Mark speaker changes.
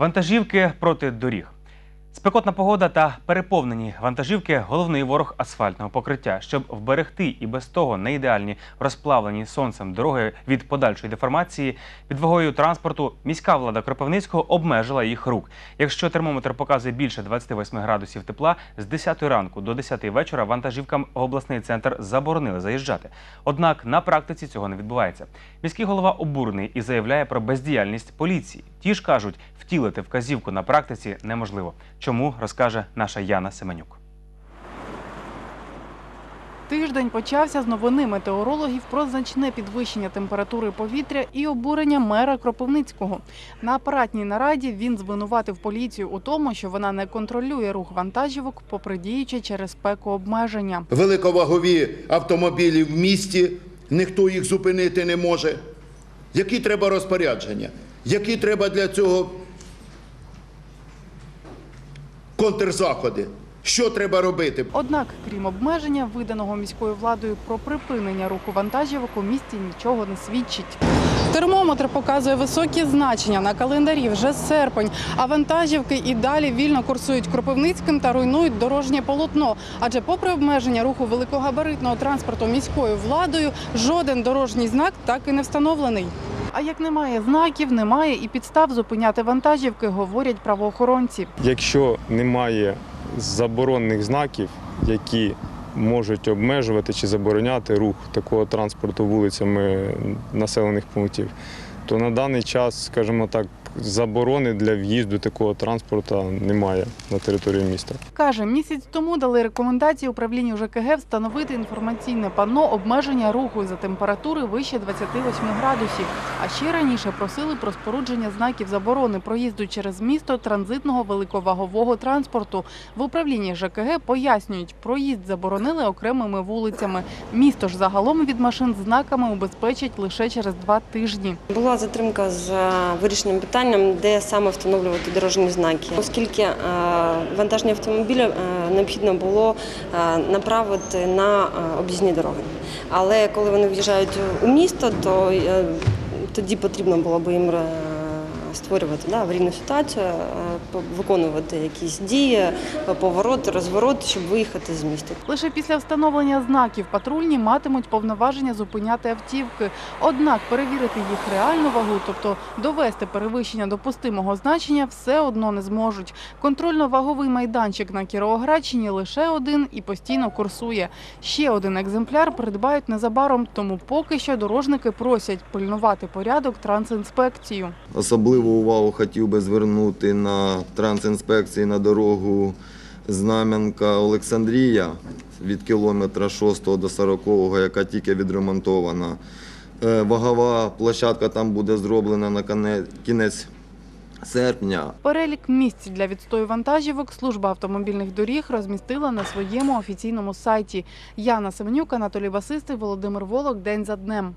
Speaker 1: Вантажівки проти доріг. Спекотна погода та переповнені вантажівки головний ворог асфальтного покриття. Щоб вберегти і без того не ідеальні розплавлені сонцем дороги від подальшої деформації, під вагою транспорту міська влада Кропивницького обмежила їх рух. Якщо термометр показує більше 28 градусів тепла, з 10 ранку до 10 вечора вантажівкам в обласний центр заборонили заїжджати. Однак на практиці цього не відбувається. Міський голова обурений і заявляє про бездіяльність поліції. Ті ж кажуть, втілити вказівку на практиці неможливо. Чому розкаже наша Яна Семенюк.
Speaker 2: Тиждень почався з новини метеорологів про значне підвищення температури повітря і обурення мера Кропивницького. На апаратній нараді він звинуватив поліцію у тому, що вона не контролює рух вантажівок, попри діючі через спеку обмеження.
Speaker 3: великовагові автомобілі в місті, ніхто їх зупинити не може. Які треба розпорядження? Які треба для цього контрзаходи? Що треба робити?
Speaker 2: Однак, крім обмеження, виданого міською владою про припинення руху вантажівок у місті нічого не свідчить. Термометр показує високі значення на календарі вже серпень, а вантажівки і далі вільно курсують Кропивницьким та руйнують дорожнє полотно. Адже, попри обмеження руху великогабаритного транспорту міською владою, жоден дорожній знак так і не встановлений. А як немає знаків, немає і підстав зупиняти вантажівки, говорять правоохоронці.
Speaker 4: Якщо немає заборонних знаків, які можуть обмежувати чи забороняти рух такого транспорту вулицями населених пунктів, то на даний час, скажімо так, заборони для в'їзду такого транспорту немає на територію міста.
Speaker 2: Каже, місяць тому дали рекомендації управлінню ЖКГ встановити інформаційне панно обмеження руху за температури вище 28 градусів. А ще раніше просили про спорудження знаків заборони проїзду через місто транзитного великовагового транспорту. В управлінні ЖКГ пояснюють, проїзд заборонили окремими вулицями. Місто ж загалом від машин знаками убезпечить лише через два тижні.
Speaker 5: Була затримка з вирішенням питанням, де саме встановлювати дорожні знаки, оскільки е, вантажні автомобілі е, необхідно було е, направити на об'їзні дороги. Але коли вони в'їжджають у місто, то тоді потрібно було б їм створювати да, аварійну ситуацію, е, виконувати якісь дії, е, повороти, розвороти, щоб виїхати з міста.
Speaker 2: Лише після встановлення знаків патрульні матимуть повноваження зупиняти автівки. Однак перевірити їх реальну вагу, тобто довести перевищення допустимого значення, все одно не зможуть. Контрольно-ваговий майданчик на Кіровоградщині лише один і постійно курсує. Ще один екземпляр придбають незабаром, тому поки що дорожники просять пильнувати порядок трансінспекцію.
Speaker 6: Особливу увагу хотів би звернути на трансінспекції на дорогу Знам'янка Олександрія від кілометра 6 до 40, яка тільки відремонтована. Е, Вагова площадка там буде зроблена на кінець серпня.
Speaker 2: Перелік місць для відстою вантажівок служба автомобільних доріг розмістила на своєму офіційному сайті. Яна Семенюк, Анатолій Басистий, Володимир Волок. День за днем.